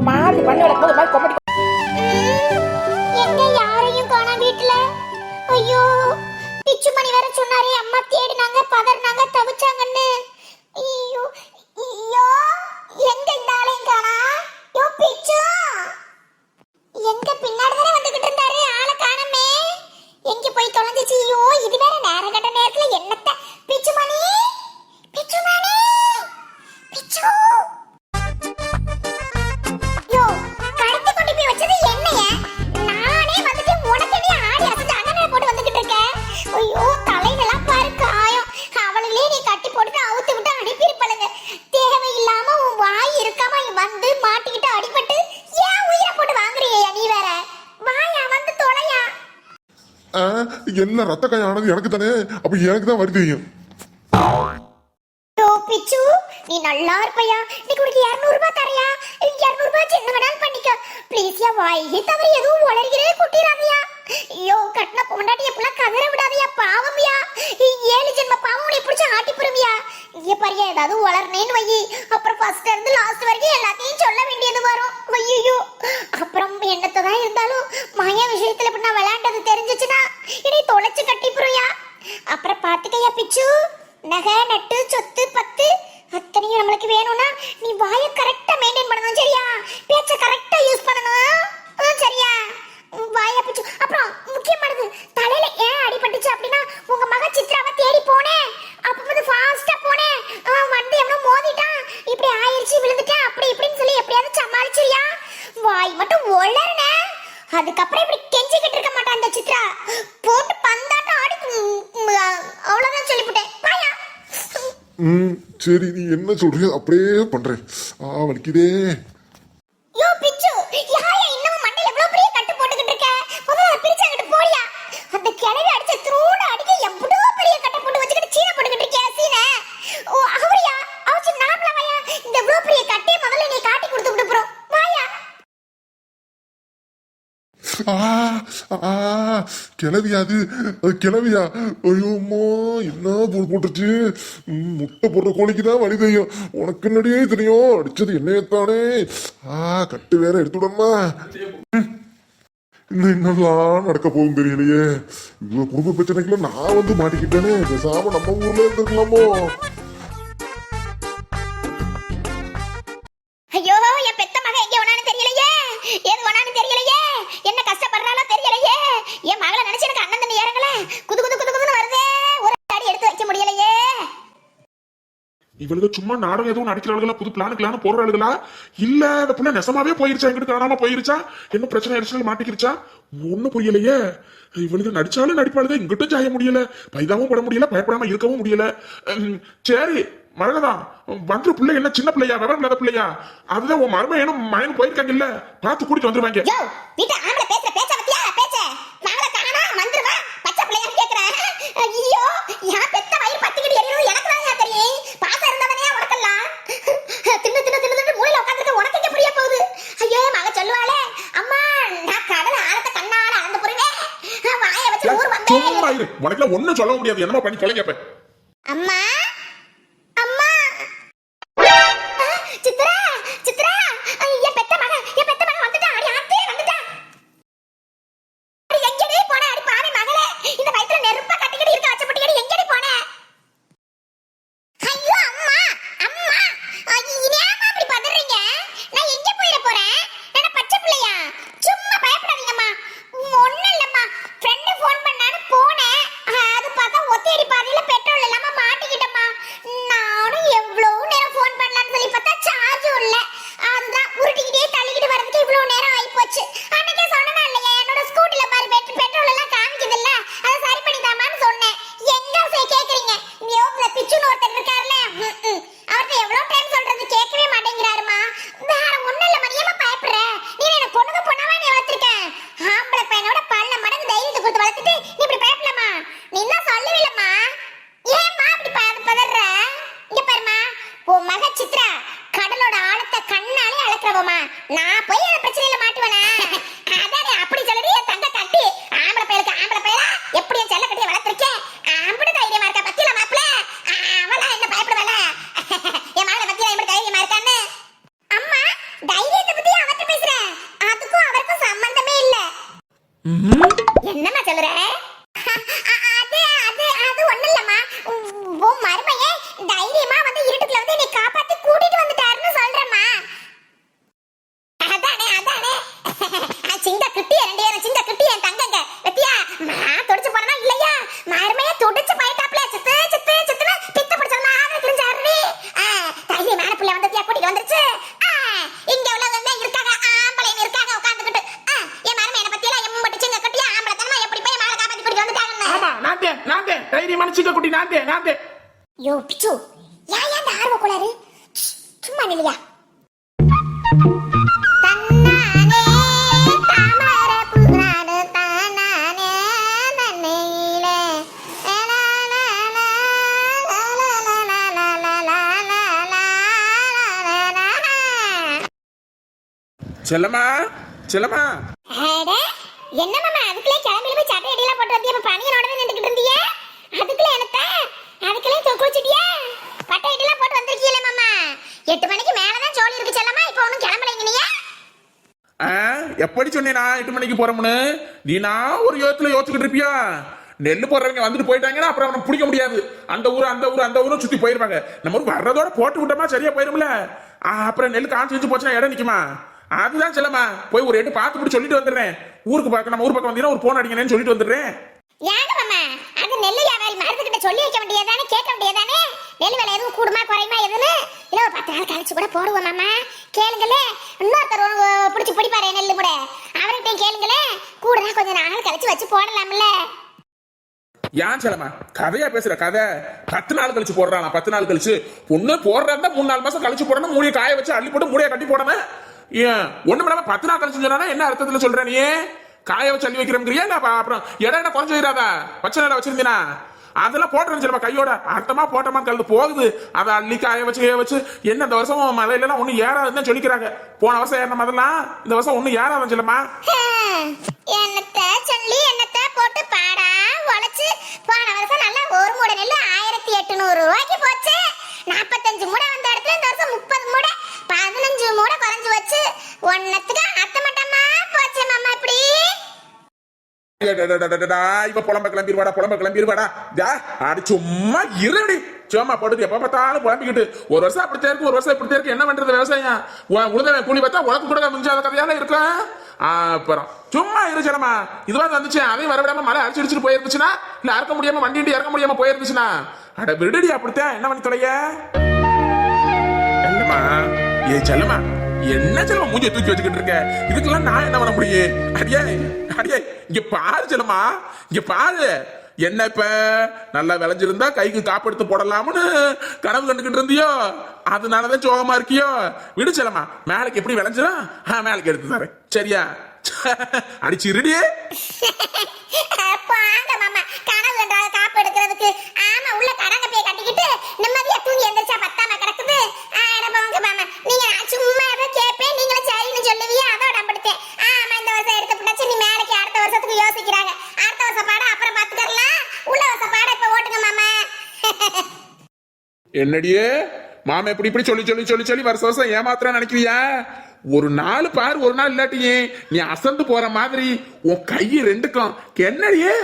ஒரு மாதிரி பண்ணி வளர்க்கும் ஒரு மாதிரி கொம்படி எங்க யாரையும் காணா வீட்டுல? ஐயோ பிச்சு மணி வேற சொன்னாரே அம்மா தேடினாங்க பதறினாங்க. என்ன ரத்த காயம் ஆனது எனக்கு தானே? அப்ப எனக்கு தான் வரி தெரியும். பிச்சு. நீ நல்லா இருப்பையா? நீ உனக்கு இருநூறு ரூபாய் தரையா இருநூறு ரூபாய் என்ன வேணாலும் பண்ணிக்க. ப்ளீஸ் யா வாய் தவிர எதுவும் உளறுகிறே குட்டிராதியா ஐயோ கட்டின பொண்டாட்டிய புள்ள கதற விடாதயா பாவம்யா. ஏழு ஜென்ம பாவம் உடைய பிடிச்ச ஆட்டி புரிவியா இங்க பாரியா ஏதாவது வளர்னேன்னு வை அப்புறம் ஃபர்ஸ்ட் இருந்து லாஸ்ட் வரைக்கும் எல்லாத்தையும் சொல்ல வேண்டியது வரும். ஐயோ அப்புறம் என்னத்தை தான் இருந்தாலும் மாயா விஷயத்துல இப்படி நான் விளையாண்டது தெரிஞ்சிச்சுன்னா இனி தொலைச்சு கட்டி புரியா அப்புறம் பாத்துக்கையா பிச்சு. நகை நட்டு சொத்து பத்து. அத்தனையும் நம்மளுக்கு வேணும்னா நீ வாயை கரெக்டா மெயின்டைன் பண்ணணும் சரியா? பேச்ச கரெக்டா யூஸ் பண்ணணும். சரியா? வாயை பிச்சு அப்புறம் முக்கியமானது தலையில ஏன் அடிபட்டுச்சு அப்படின்னா உங்க மக சித்ராவை தேடி போனேன். அப்ப வந்து ஃபாஸ்டா போனேன். ஆ, வந்து எவனோ மோதிட்டான். இப்படி ஆயிடுச்சு விழுந்துட்டேன் அப்படி இப்படின்னு சொல்லி எப்படியாவது சமாளிச்சிரியா? வாய் மட்டும் ஒளர்ன. அதுக்கப்புறம் இப்படி கெஞ்சிக்கிட்டு இருக்க மாட்டான் அந்த சித்ரா. போட்டு பந்தாட்டம் ஆடி அவ்வளோதான் அவ்வளவுதான் சொல்லிவிட்டேன். வாயா. ம் சரி நீ என்ன சொல்றியோ அப்படியே பண்றேன். ஆ வலிக்குதே. கிளவியா அது அது கிளவியா. ஐயோம்மா என்ன போட்டு போட்டுருச்சு? முட்டை போடுற கோழிக்கு தான் வழி தெரியும். உனக்கு என்னடியே தெரியும்? அடிச்சது என்னையத்தானே? ஆ கட்டு வேற எடுத்துடமா இன்னும் என்னெல்லாம் நடக்க போகும் தெரியலையே. இவ்வளோ குடும்ப பிரச்சனைக்குள்ள நான் வந்து மாட்டிக்கிட்டேனே. பேசாம நம்ம ஊர்ல இருந்துருக்கலாமோ? இவளுக்கு சும்மா நாடகம் எதுவும் நடிக்கிறாளுகளா? புது பிளான் பிளான் போடுறாளுகளா? இல்ல அந்த புள்ள நெசமாவே போயிருச்சா? எங்கிட்டு காணாம போயிருச்சா? என்ன பிரச்சனை ஆயிடுச்சுன்னு மாட்டிக்கிருச்சா? ஒண்ணும் புரியலையே. இவளுக்கு நடிச்சாலும் நடிப்பாளுங்க இங்கிட்டும் ஜாய முடியல. பைதாவும் பட முடியல பயப்படாம இருக்கவும் முடியல. உம், சரி மழகதான் வந்த பிள்ளை என்ன சின்ன பிள்ளையா? விவரம் இல்லாத பிள்ளையா? அதுதான் உன் மருமையனும் மயனும் போயிருக்காங்க இல்ல பார்த்து கூட்டிட்டு வந்துருவாங்க யோ வீட்டு ஆம்பளை பேசுற பேச்ச பத்தியா பேச்ச மகளை காணா வந்துருவா பச்சை பிள்ளையா கேக்குறேன் ஐயோ யா பெத்த வயிறு பத்திக்கிட்டு எரியணும் எனக்கு தான் யா தெரியும். பாசம் இருந்தவனே உனக்கெல்லாம். தின்னு தின்னு தின்னு மூலையில உட்காந்துட்டு உனக்கு எங்க புரிய போகுது? ஐயோ மக சொல்லுவாளே அம்மா நான் கடல ஆழத்தை கண்ணால அளந்து புரிவேன். வாய வச்சு ஊர் வந்தேன் உனக்குலாம் ஒண்ணும் சொல்ல முடியாது. என்னமா பண்ணி அம்மா அம்மா போச்சு அன்னைக்கே அடிச்சுக்க குட்டி நாந்தே நாந்தே யோ பிச்சு யா யா அந்த ஆர்வ கோளாறு சும்மா நிலையா செல்லமா செல்லமா என்ன மாமா அதுக்குள்ளே கிளம்பி போய் சட்டை அடியெல்லாம் போட்டு வந்தியா பனியனோட நின்றுக்கிட்டு இருந்தியா அதுக்குள்ள என்னத்த அதுக்குள்ளே குளிச்சிட்டியா பட்டை அடியெல்லாம் போட்டு வந்திருக்கீங்களே மாமா. எட்டு மணிக்கு மேலதான் ஜோலி இருக்கு செல்லமா இப்ப ஒண்ணும் கிளம்பலைங்க நீங்க ஆ, எப்படி சொன்னேனா எட்டு மணிக்கு போறோம்னு? நீ நான் ஒரு யோகத்துல யோசிச்சுக்கிட்டு இருப்பியா? நெல் போடுறவங்க வந்துட்டு போயிட்டாங்கன்னா அப்புறம் அவனை பிடிக்க முடியாது. அந்த ஊர் அந்த ஊர் அந்த ஊரும் சுத்தி போயிருவாங்க நம்ம ஊர் வர்றதோட போட்டு விட்டோமா சரியா போயிரும்ல. ஆ, அப்புறம் நெல் காஞ்சி வச்சு போச்சுன்னா இடம் நிக்குமா? அதுதான் செல்லம்மா. போய் ஒரு எட்டு பார்த்து சொல்லிட்டு வந்துடுறேன். ஊருக்கு பார்க்க நம்ம ஊர் பக்கம் வந்தீங்கன்னா ஒரு போன் அடிங்கன்னு சொல்லிட்டு வந்துடுறேன் ஏங்க மாமா அது நெல்லு வியாபாரி மருந்துகிட்ட சொல்லி வைக்க வேண்டியதானே கேட்க வேண்டியதானே வேலை வேலை எதுவும் கூடுமா குறையுமா எதுன்னு? இல்லை ஒரு பத்து நாள் கழிச்சு கூட போடுவோம் மாமா. கேளுங்களே இன்னொருத்தர் உனக்கு பிடிச்சி பிடிப்பாரு நெல்லு கூட. அவர்கிட்ட கேளுங்களே. கூடுதா கொஞ்சம் நாள் கழிச்சு வச்சு போடலாம்ல. ஏன் சொல்லமா கதையா பேசுற கதை. பத்து நாள் கழிச்சு போடுறான் பத்து நாள் கழிச்சு. பொண்ணு போடுறதா மூணு நாலு மாசம் கழிச்சு போடணும் மூடியை காய வச்சு அள்ளி போட்டு மூடியை கட்டி போடணும். ஏன்? ஒண்ணு மேடம் பத்து நாள் கழிச்சு சொன்னா என்ன அர்த்தத்துல சொல்ற நீ? காய வச்சு அள்ளி வைக்கிறோங்கிறியா இல்ல அப்புறம் இடம் என்ன குறைஞ்சு போயிடாதா பச்சை நிலம் வச்சிருந்தீனா? அதெல்லாம் போட்டுறேன் நம்ம கையோட. அர்த்தமா போட்டமா கலந்து போகுது. அதை அள்ளி காய வச்சு காய வச்சு என்ன இந்த வருஷம் மழையிலாம் ஒண்ணு ஏறாதுன்னு சொல்லிக்கிறாங்க. போன வருஷம் ஏறின மாதிரிலாம் இந்த வருஷம் ஒன்றும் ஏறாதுன்னு சொல்லுமா? என்னத்த சொல்லி என்னத்த போட்டு பாடா? உழைச்சு போன வருஷம் நல்லா ஒரு மூட நெல்லு ஆயிரத்தி எட்டுநூறு ரூபாய்க்கு போச்சு. நாற்பத்தஞ்சு மூட வந்த இடத்துல இந்த வருஷம் முப்பது மூட பதினஞ்சு மூடை குறைஞ்சு வச்சு ஒன்னத்துக்கு அத்தமட்டமா போச்சு மாமா இப்படி. இவ புலம்ப கிளம்பிடுவாடா புலம்ப கிளம்பிடுவாடா ஜா அடி சும்மா இருடி. சும்மா போட்டு எப்ப பார்த்தாலும் புலம்பிக்கிட்டு. ஒரு வருஷம் அப்படித்தான் தேர்க்கு ஒரு வருஷம் இப்படி தேர்க்கு என்ன பண்றது விவசாயம்? உன் உழுதவன் கூலி பார்த்தா உனக்கு கூட முடிஞ்சாத கதையால இருக்கும் அப்புறம் சும்மா இருச்சலமா இதுவா வந்துச்சு. அதையும் வரவிடாம மழை அடிச்சு அடிச்சுட்டு போயிருந்துச்சுன்னா? இல்ல அறுக்க முடியாம வண்டி வண்டி இறக்க முடியாம போயிருந்துச்சுன்னா? அட விடுடி அப்படித்தான். என்ன பண்ணி தொலைய? ஏ செல்லமா என்ன செல்லம்மா மூஞ்சியை தூக்கி வச்சுக்கிட்டு இருக்க? இதுக்கெல்லாம் நான் என்ன பண்ண முடியும்? அடியே அடியே இங்க பாரு செல்லம்மா இங்க பாரு. என்ன இப்ப? நல்லா விளைஞ்சிருந்தா கைக்கு காப்பெடுத்து போடலாம்னு கனவு கண்டுகிட்டு இருந்தியோ? அதனாலதான் சோகமா இருக்கியோ? விடு செலமா மேலைக்கு எப்படி விளைஞ்சிடும் ஆ மேலைக்கு எடுத்து தரேன். சரியா? அடிச்சிருடி. மாமா கனவு கண்டாத காப்பு எடுக்கிறதுக்கு ஆமா உள்ள கடங்க போய் கட்டிக்கிட்டு நிம்மதியா தூங்கி எந்திரிச்சா பத்தாம கிடக்குது ஆட போங்க மாமா நீங்க நான் சும்மா ஏதோ கேட்பேன் நீங்களும் சரின்னு சொல்லுவீங்க அதோட நம்படுத்தேன் ஆமா இந்த வருஷம் எடுத்து பிடிச்சு நீ மேலைக்கு அடுத்த வருஷத்துக்கு யோசிக்கிறாங்க அடுத்த வருஷம் பாட அப்புறம் பாத்துக்கலாம் உள்ள வருஷம் பாட இப்ப ஓட்டுங்க மாமா என்னடியே? மாமா இப்படி இப்படி சொல்லி சொல்லி சொல்லி சொல்லி வருஷம் வருஷம் ஏமாத்திரம் நினைக்கிறியா? ஒரு நாள் பார் ஒரு நாள் இல்லாட்டியே நீ அசந்து போற மாதிரி உன் கை ரெண்டுக்கும். என்னடியே?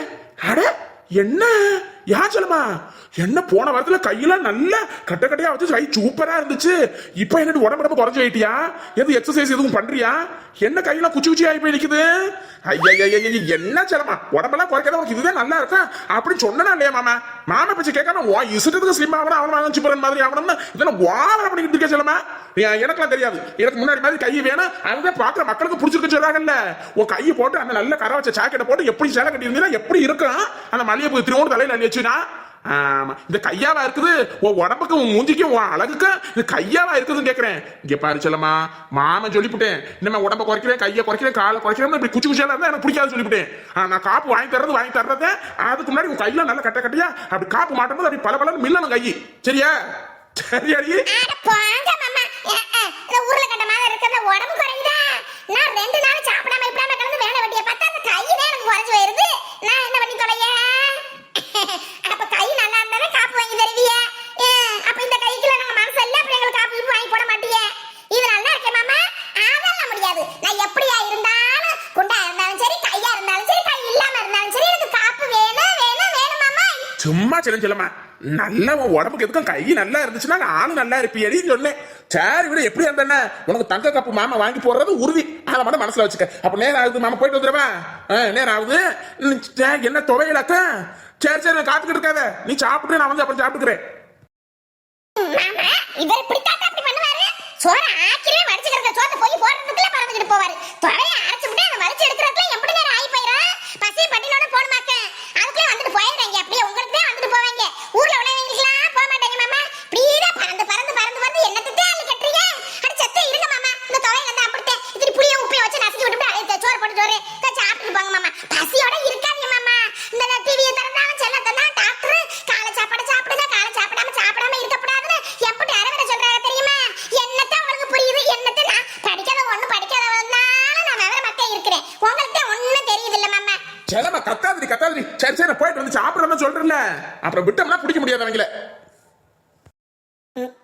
அட என்ன? யா சொல்லுமா? என்ன போன வாரத்துல கையெல்லாம் நல்லா கட்ட கட்டையா வச்சு கை சூப்பரா இருந்துச்சு. இப்போ என்னடி உடம்பு உடம்பு குறைஞ்சு போயிட்டியா? எது எக்ஸசைஸ் எதுவும் பண்றியா? என்ன கையெல்லாம் குச்சி குச்சி ஆகி போய் நிக்குது ஐயா என்ன செலமா உடம்பெல்லாம் குறைக்காத உனக்கு இதுதான் நல்லா இருக்கும் அப்படின்னு சொன்னா இல்லையா மாமா மாமா பேச்சு கேட்காம வா இசுட்டதுக்கு ஸ்லிம் ஆகணும் அவன் வாங்கி போற மாதிரி ஆகணும்னு இதெல்லாம் வாழ பண்ணிக்கிட்டு இருக்க செல்லமா எனக்குலாம் தெரியாது. எனக்கு முன்னாடி மாதிரி கை வேணும் அதுதான் பார்க்குற மக்களுக்கு பிடிச்சிருக்கு சொல்றாங்கல்ல. உன் கையை போட்டு அந்த நல்ல கரை வச்ச ஜாக்கெட்டை போட்டு எப்படி சேலை கட்டி இருந்தீங்கன்னா எப்படி இருக்கும் அந்த மல்லிகைப்பூ திருவோடு தலையில் அள்ளி வச்சுனா ஆமா. இந்த கையாலா இருக்குது உன் உடம்புக்கு உன் மூஞ்சிக்கும் உன் அழகுக்கு இது கையாலா இருக்குதுன்னு கேட்குறேன் இங்கே பாரு செல்லம்மா மாமன் சொல்லிவிட்டேன் இனிமேல் உடம்ப குறைக்கிறேன் கையை குறைக்கிறேன் காலை குறைக்கிறேன் இப்படி குச்சி குச்சியா இருந்தால் எனக்கு பிடிக்காது சொல்லிவிட்டேன் நான் காப்பு வாங்கி தர்றது வாங்கி தர்றது அதுக்கு முன்னாடி உன் கையில் நல்லா கட்ட கட்டையா அப்படி காப்பு மாட்டும்போது அப்படி பல பலன்னு மில்லணும் கை சரியா? சரியா நான் என்ன பண்ணி தொலைய? தருவிய அப்ப இந்த கைக்குல நாங்க மனசு இல்ல அப்ப எங்களுக்கு காப்பி வாங்கி போட மாட்டியே? இது நல்லா மாமா. அதெல்லாம் முடியாது. நான் எப்படியா இருந்தாலும் குண்டா இருந்தாலும் சரி கையா இருந்தாலும் சரி கை இல்லாம இருந்தாலும் சரி எனக்கு காப்பு வேணும் வேணும் வேணும் மாமா. சும்மா சொல்ல சொல்லமா நல்லா உடம்புக்கு எதுக்கும் கை நல்லா இருந்துச்சுன்னா நானும் நல்லா இருப்பியடி சொன்னேன் சரி விட எப்படி இருந்தேன்னா உனக்கு தங்க கப்பு மாமா வாங்கி போடுறது உறுதி. அதை மட்டும் மனசுல வச்சுக்க. அப்ப நேரம் ஆகுது மாமா போயிட்டு வந்துடுவா நேரம் ஆகுது. என்ன துவையிலாத்தான் சரி சரி நான் காத்துக்கிட்டு இருக்காத நீ சாப்பிட்டு நான் வந்து அப்புறம் சாப்பிட்டுக்கிறேன். மாமா இவர் இப்படித்தான் அப்படி பண்ணுவாரு? சோற ஆக்கிலே வடிச்சுக்கிறத சோத்த போய் போடுறதுக்குள்ள பறந்துக்கிட்டு போவாரு. தொடைய அரைச்சு விட்டு அந்த வடிச்சு எடுக்கிறதுக்குள்ள எப்படி நேரம் ஆகி போயிடும் பசி பட்டினோட போன அப்புறம் விட்டோம்னா பிடிக்க முடியாது அவங்கள.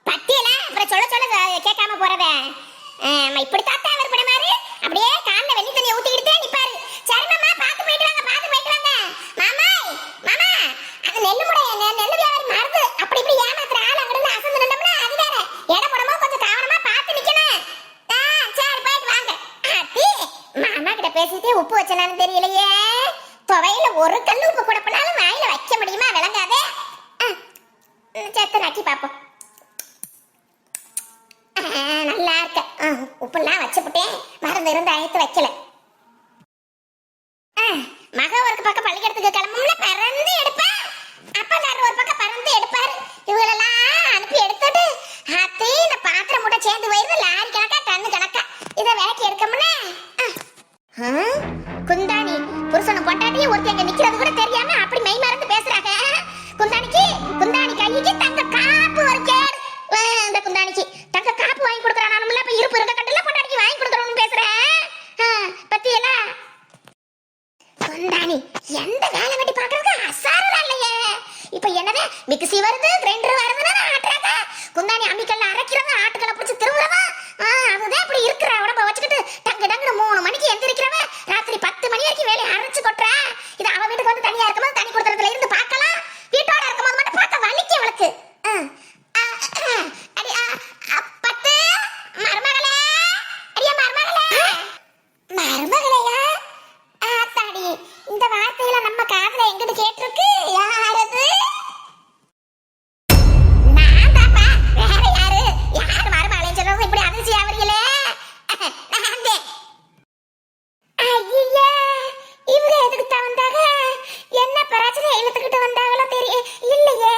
பத்தியல அப்புறம் சொல்ல சொல்ல கேட்காம போறத. ஆமா இப்படி தாத்தா அவர் பண்ண மாதிரி அப்படியே கால்ல வெண்ணி தண்ணி ஊத்திக்கிட்டு நிப்பாரு. சரி மாமா பாத்து போயிட்டு வாங்க பாத்து போயிட்டு வாங்க. மாமா மாமா அது நெல்லு முடைய நெல்லு வியாபாரி மருந்து அப்படி இப்படி ஏமாத்துற ஆள் அங்க இருந்து அசந்து நின்றோம்னா அது வேற. எடை போடமோ கொஞ்சம் கவனமா பாத்து நிக்கணும். சரி போயிட்டு வாங்க. அத்தி மாமா கிட்ட பேசிட்டே உப்பு வச்சனான்னு தெரியலையே. துவையில ஒரு கல்லு உப்பு கூட பண்ணாலும் வாயில வைக்க முடியுமா விளங்காதே ஆ, செத்த நக்கி பார்ப்போம் நல்லா இருக்க. உப்புலாம் வச்சுப்புட்டேன் மருந்து இருந்து அழைத்து வைக்கல. மக ஒரு பக்கம் பள்ளிக்கூடத்துக்கு கிளம்பும்ல பறந்து எடுப்பேன் அப்பதாரு ஒரு பக்கம் பறந்து எடுப்பாரு. இவங்களெல்லாம் அனுப்பி எடுத்துட்டு அத்தை இந்த பாத்திரம் மூட்டை சேர்ந்து போயிருது லாரி கணக்கா டன்னு கணக்கா இதை விலைக்கு எடுக்கமுன்னு குந்தாணி புருஷனை பொண்டாட்டி ஒருத்தி அங்க நிக்கிறது கூட தெரியும் குந்தாணி எந்த வேலை வெட்டி பாக்குறதுக்கு அசாரம் இல்லையே. இப்ப என்னது? மிக்ஸி வருது கிரைண்டர் வருதுன்னு ஆட்டுறாங்க. குந்தாணி அம்மிக்கல்ல அரைக்கிறவன் ஆட்டுக்கல்ல பிடிச்சி திருவுறவன் அதுதான் இப்படி இருக்கிற உடம்ப வச்சுக்கிட்டு டங்கு டங்குனு மூணு மணிக்கு எந்திரிக்கிறவன் ராத்திரி பத்து மணி வரைக்கும் வேலையை அரைச்சு கொட்டுற. இது அவ வீட்டுக்கு வந்து தனியா இருக்கும்போது தனி கொடுத்துறதுல இருந்து பார்க்கலாம் வீட்டோட இருக்கும்போது மட்டும் பார்க்க வலிக்கு அவளுக்கு ஆ, ஆ, ஆ, அடி, ஆ, ஆ, பத்து மருமகளே அடியா மருமகளே மருமகளையா ஆத்தாடி இந்த வார்த்தையில நம்ம காதுல எங்கிட்டு கேட்டிருக்கு யாரது நான் தாப்பா வேற யாரு யார் மருமகளைன்னு சொல்றது இப்படி அதிர்ச்சி ஆவறீங்களே நான் தான். ஐயே இவங்க எதுக்கு தான் வந்தாங்க என்ன பிரச்சனை இழுத்துக்கிட்டு வந்தாங்களோ தெரியும் இல்லையே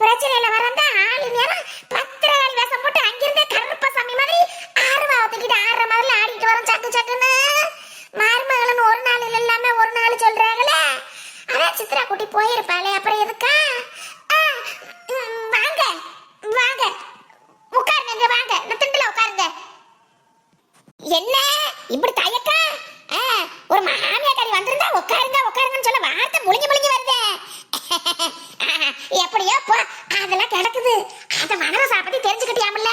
பிரச்சனையில வரந்தா ஆளு நேரம் பத்திரகாளி வேஷம் போட்டு அங்கிருந்தே கருப்பசாமி மாதிரி ஆர்வா ஒத்துக்கிட்டு ஆடுற மாதிரி ஆடிட்டு வரோம் சக்கு சக்குன்னு மருமகளன் ஒரு நாள் இல்லாம ஒரு நாள் சொல்றாங்களே அதான் சித்ரா குட்டி போயிருப்பாளே அப்புறம் எதுக்கா ஆ, ம், வாங்க வாங்க உட்காருங்க இங்க வாங்க இந்த திண்டுல உட்காருங்க என்ன? இப்படி தயக்கா? ஆ, ஒரு மாமியாக்காரி வந்திருந்தா உட்காருங்க உட்காருங்கன்னு சொல்ல வார்த்தை முழிஞ்சு முழிஞ்சு வருதே. எப்படியோ போ அதெல்லாம் கிடக்குது. அதை மனதை சாப்பிட்டு தெரிஞ்சுக்கிட்டியாமல்ல?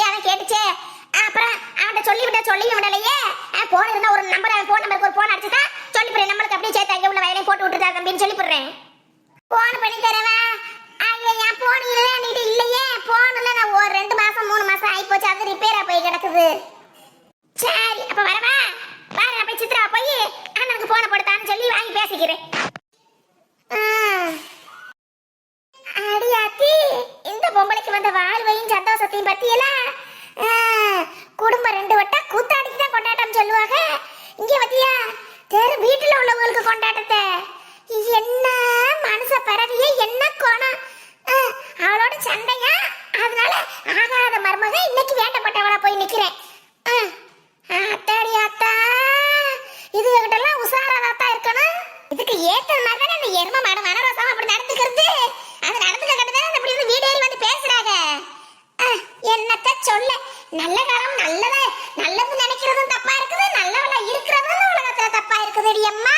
தெரியாத கேட்டுச்சே. அப்புறம் அவன்கிட்ட சொல்லி விட சொல்லி விடலையே போன் இருந்தா ஒரு நம்பர் போன் நம்பருக்கு ஒரு போன் அடிச்சுதான் சொல்லி போடுறேன் நம்மளுக்கு அப்படியே சேர்த்து அங்கே உள்ள வயலையும் போட்டு விட்டுருதா அப்படின்னு சொல்லி போடுறேன் போன் பண்ணி தரவன் என் போன் இல்லைன்னு இல்லையே. போன்ல நான் ஒரு ரெண்டு மாசம் மூணு மாசம் ஆகி போச்சு அது ரிப்பேரா போய் கிடக்குது. சரி அப்ப வரவா? பாரு நான் போய் சித்ரா போய் அண்ணனுக்கு போனை போடுத்தான்னு சொல்லி வாங்கி பேசிக்கிறேன். அடியாத்தி இந்த பொம்பளைக்கு வந்த வாழ்வையும் சந்தோஷத்தையும் பத்தியல குடும்பம் ரெண்டு வட்டம் கூத்தாடிக்கு தான் கொண்டாட்டம் சொல்லுவாங்க. இங்க பத்தியா தெரு வீட்டுல உள்ளவங்களுக்கு கொண்டாட்டத்தை. என்ன மனச பரவிய என்ன கோணம். அவளோட சண்டையா? அதனால ஆகாத மருமக இன்னைக்கு வேண்டப்பட்டவளா போய் நிக்கிறேன். அத்தாடி அத்தா இது கிட்டலாம் உசாராதான் இருக்கணும். இதுக்கு ஏத்த மாதிரி அந்த எரும மாடு மனரசம் அப்படி நடந்துக்கிறது. அது நடந்தத கட்டதான இப்படி வந்து வீடு ஏறி வந்து பேசுறாங்க? என்னத்த சொல்ல? நல்ல காலம் நல்லதா. நல்லது நினைக்கிறதும் தப்பா இருக்குது நல்லவளா இருக்கிறதும் உலகத்துல தப்பா இருக்குது அம்மா.